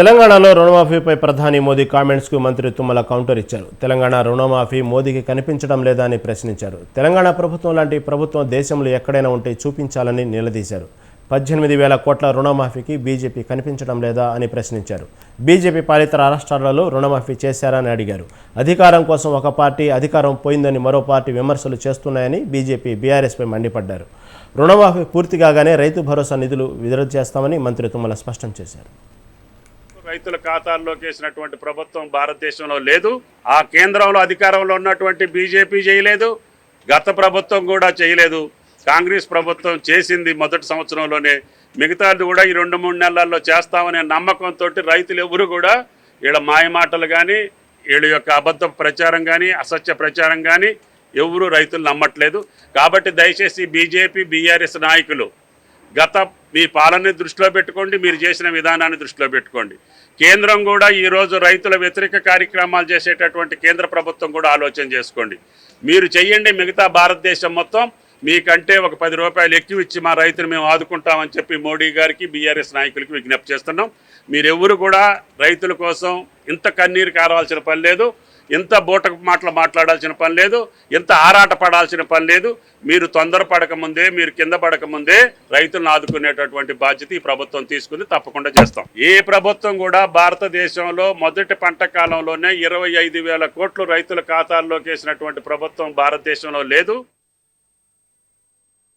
తెలంగాణలో రుణమాఫీపై ప్రధాని మోదీ కామెంట్స్కు మంత్రి తుమ్మల కౌంటర్ ఇచ్చారు. తెలంగాణ రుణమాఫీ మోదీకి కనిపించడం లేదా అని ప్రశ్నించారు. తెలంగాణ ప్రభుత్వం లాంటి ప్రభుత్వం దేశంలో ఎక్కడైనా ఉంటే చూపించాలని నిలదీశారు. పద్దెనిమిది వేల కోట్ల రుణమాఫీకి బీజేపీ కనిపించడం లేదా అని ప్రశ్నించారు. బీజేపీ పాలిత రాష్ట్రాలలో రుణమాఫీ చేశారని అడిగారు. అధికారం కోసం ఒక పార్టీ అధికారం పోయిందని మరో పార్టీ విమర్శలు చేస్తున్నాయని బీజేపీ బీఆర్ఎస్పై మండిపడ్డారు. రుణమాఫీ పూర్తి కాగానే రైతు భరోసా నిధులు విడుదల చేస్తామని మంత్రి తుమ్మల స్పష్టం చేశారు. రైతుల ఖాతాల్లోకి వేసినటువంటి ప్రభుత్వం భారతదేశంలో లేదు. ఆ కేంద్రంలో అధికారంలో ఉన్నటువంటి బీజేపీ చేయలేదు. గత ప్రభుత్వం కూడా చేయలేదు. కాంగ్రెస్ ప్రభుత్వం చేసింది మొదటి సంవత్సరంలోనే. మిగతాది కూడా ఈ రెండు మూడు నెలల్లో చేస్తామనే నమ్మకంతో రైతులు ఎవరు కూడా వీళ్ళ మాయమాటలు కానీ వీళ్ళ యొక్క అబద్ధ ప్రచారం కానీ అసత్య ప్రచారం కానీ ఎవరు రైతులు నమ్మట్లేదు. కాబట్టి దయచేసి బీజేపీ బీఆర్ఎస్ నాయకులు గత మీ పాలనని దృష్టిలో పెట్టుకోండి మీరు చేసిన విధానాన్ని దృష్టిలో పెట్టుకోండి. కేంద్రం కూడా ఈరోజు రైతుల వ్యతిరేక కార్యక్రమాలు చేసేటటువంటి కేంద్ర ప్రభుత్వం కూడా ఆలోచన చేసుకోండి. మీరు చెయ్యండి మిగతా భారతదేశం మొత్తం మీకంటే ఒక పది రూపాయలు ఎక్కువ ఇచ్చి మా రైతులు మేము ఆదుకుంటామని చెప్పి మోడీ గారికి బీఆర్ఎస్ నాయకులకి విజ్ఞప్తి చేస్తున్నాం. మీరెవరు కూడా రైతుల కోసం ఇంత కన్నీరు కారవాల్సిన పని లేదు. ఇంత బోటకు మాటలు మాట్లాడాల్సిన పని లేదు ఇంత ఆరాట పడాల్సిన పని లేదు. మీరు తొందర ముందే మీరు కింద పడక ముందే రైతులను ఆదుకునేటటువంటి బాధ్యత ఈ ప్రభుత్వం తీసుకుని తప్పకుండా చేస్తాం. ఏ ప్రభుత్వం కూడా భారతదేశంలో మొదటి పంట కాలంలోనే ఇరవై ఐదు వేల కోట్లు రైతుల ఖాతాల్లోకి వేసినటువంటి ప్రభుత్వం భారతదేశంలో లేదు.